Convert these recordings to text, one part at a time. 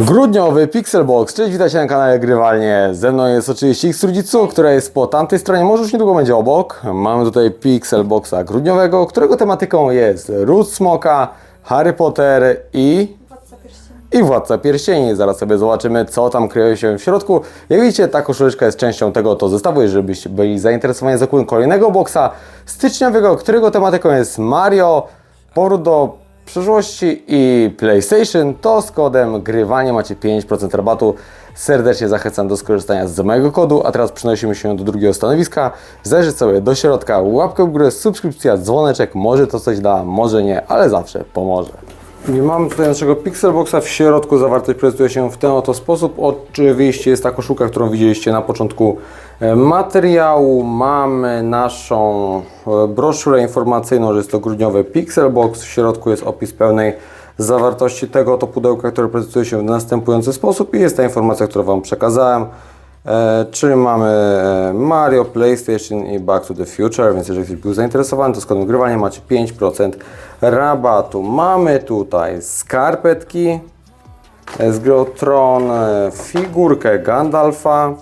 Grudniowy Pixelbox, cześć, witajcie na kanale Grywalnie. Ze mną jest oczywiście X-Rudzicu, która jest po tamtej stronie, może już niedługo będzie obok. Mamy tutaj Pixelboxa grudniowego, którego tematyką jest Ród Smoka, Harry Potter i... I Władca Pierścieni. Zaraz sobie zobaczymy, co tam kryje się w środku. Jak widzicie, ta koszuleczka jest częścią tego oto zestawu, jeżeli byście byli zainteresowani zakupem kolejnego boxa styczniowego, którego tematyką jest Mario, powrót do przyszłości i PlayStation, to z kodem grywanie macie 5% rabatu. Serdecznie zachęcam do skorzystania z mojego kodu, a teraz przenosimy się do drugiego stanowiska. Zajrzyj sobie do środka, łapkę w górę, subskrypcja, dzwoneczek, może to coś da, może nie, ale zawsze pomoże. I mamy tutaj naszego Pixelboxa. W środku zawartość prezentuje się w ten oto sposób. Oczywiście jest ta koszulka, którą widzieliście na początku e, materiału. Mamy naszą e, broszurę informacyjną, że jest to grudniowy Pixelbox. W środku jest opis pełnej zawartości tego oto pudełka, które prezentuje się w następujący sposób i jest ta informacja, którą Wam przekazałem. E, czyli mamy e, Mario, PlayStation i Back to the Future, więc jeżeli ktoś był zainteresowany, to z kodem macie 5% rabatu. Mamy tutaj skarpetki e, z gry o Tron, e, figurkę Gandalfa,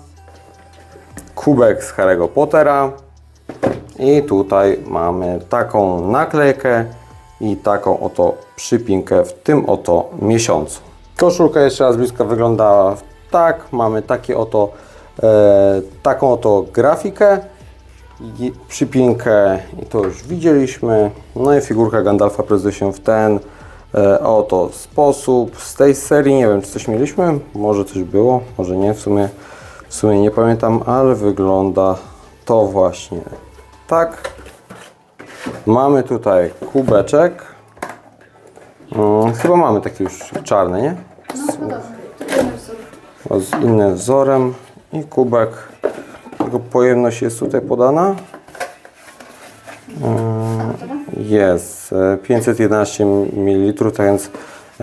kubek z Harry'ego Pottera i tutaj mamy taką naklejkę i taką oto przypinkę w tym oto miesiącu. Koszulka jeszcze raz blisko wygląda tak. Mamy takie oto, taką oto grafikę, przypinkę i to już widzieliśmy. No i figurka Gandalfa prezentuje się w ten e, oto sposób. Z tej serii nie wiem, czy coś mieliśmy, może coś było, może nie, w sumie, w sumie nie pamiętam, ale wygląda to właśnie tak. Mamy tutaj kubeczek. Mm, chyba mamy taki już czarny, nie? No podobny, to inny wzór. O, z innym wzorem i kubek. Jego pojemność jest tutaj podana. Yy, Jest e, 511 ml, tak więc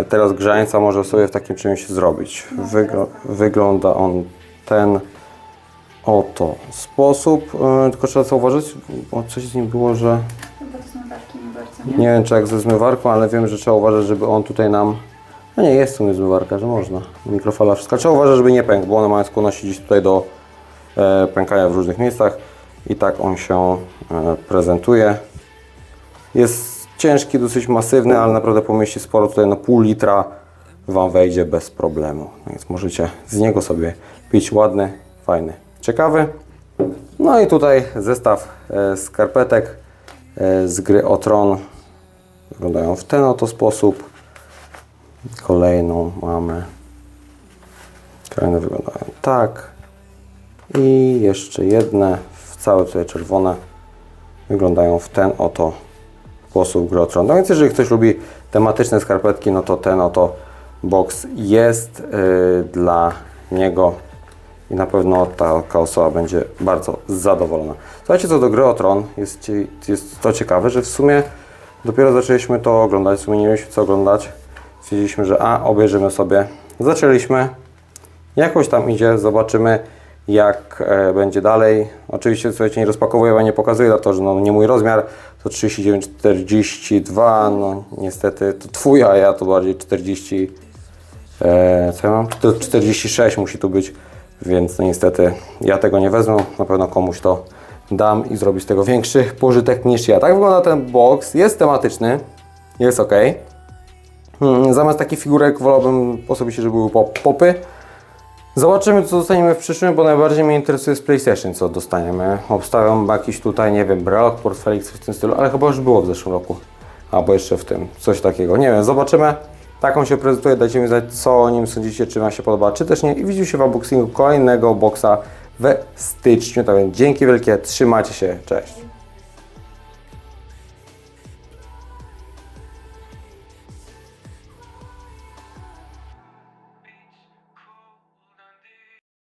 teraz grzańca może sobie w takim czymś zrobić. Wygl wygląda on ten oto sposób. Yy, Tylko trzeba zauważyć, bo coś z nim było, że nie? nie wiem czy jak ze zmywarką, ale wiem, że trzeba uważać, żeby on tutaj nam... No nie, jest w sumie zmywarka, że można. Mikrofala, wszystko. Trzeba uważać, żeby nie pękł, bo one mają skłonności gdzieś tutaj do e, pękania w różnych miejscach. I tak on się e, prezentuje. Jest ciężki, dosyć masywny, ale naprawdę pomieści sporo. Tutaj no pół litra Wam wejdzie bez problemu. No Więc możecie z niego sobie pić ładny, fajny, ciekawy. No i tutaj zestaw e, skarpetek e, z gry o Tron. Wyglądają w ten oto sposób. Kolejną mamy. Kolejne wyglądają tak. I jeszcze jedne, całe tutaj czerwone, wyglądają w ten oto sposób gry o Tron. No więc jeżeli ktoś lubi tematyczne skarpetki, no to ten oto box jest yy, dla niego i na pewno taka osoba będzie bardzo zadowolona. Słuchajcie, co do gry o Tron, jest, jest to ciekawe, że w sumie dopiero zaczęliśmy to oglądać, w sumie nie mieliśmy co oglądać. Stwierdziliśmy, że a, obejrzymy sobie. Zaczęliśmy, jakoś tam idzie, zobaczymy jak e, będzie dalej. Oczywiście, słuchajcie, nie rozpakowuję, bo nie pokazuję, dlatego że no, nie mój rozmiar, to 39,42, no niestety to twój, a ja to bardziej 40, e, co ja mam? To 46 musi tu być, więc no, niestety ja tego nie wezmę, na pewno komuś to dam i zrobi z tego większy pożytek niż ja. Tak wygląda ten box, jest tematyczny, jest ok. Hmm, zamiast takich figurek wolałbym osobiście, żeby były pop popy. Zobaczymy, co dostaniemy w przyszłym, bo najbardziej mnie interesuje z PlayStation, co dostaniemy. Obstawiam jakiś tutaj, nie wiem, brelok, portfelik, coś w tym stylu, ale chyba już było w zeszłym roku. Albo jeszcze w tym, coś takiego. Nie wiem, zobaczymy. Taką się prezentuje, dajcie mi znać, co o nim sądzicie, czy Wam się podoba, czy też nie. I widzimy się w unboxingu kolejnego boxa we styczniu. Tak więc dzięki wielkie, trzymajcie się, cześć.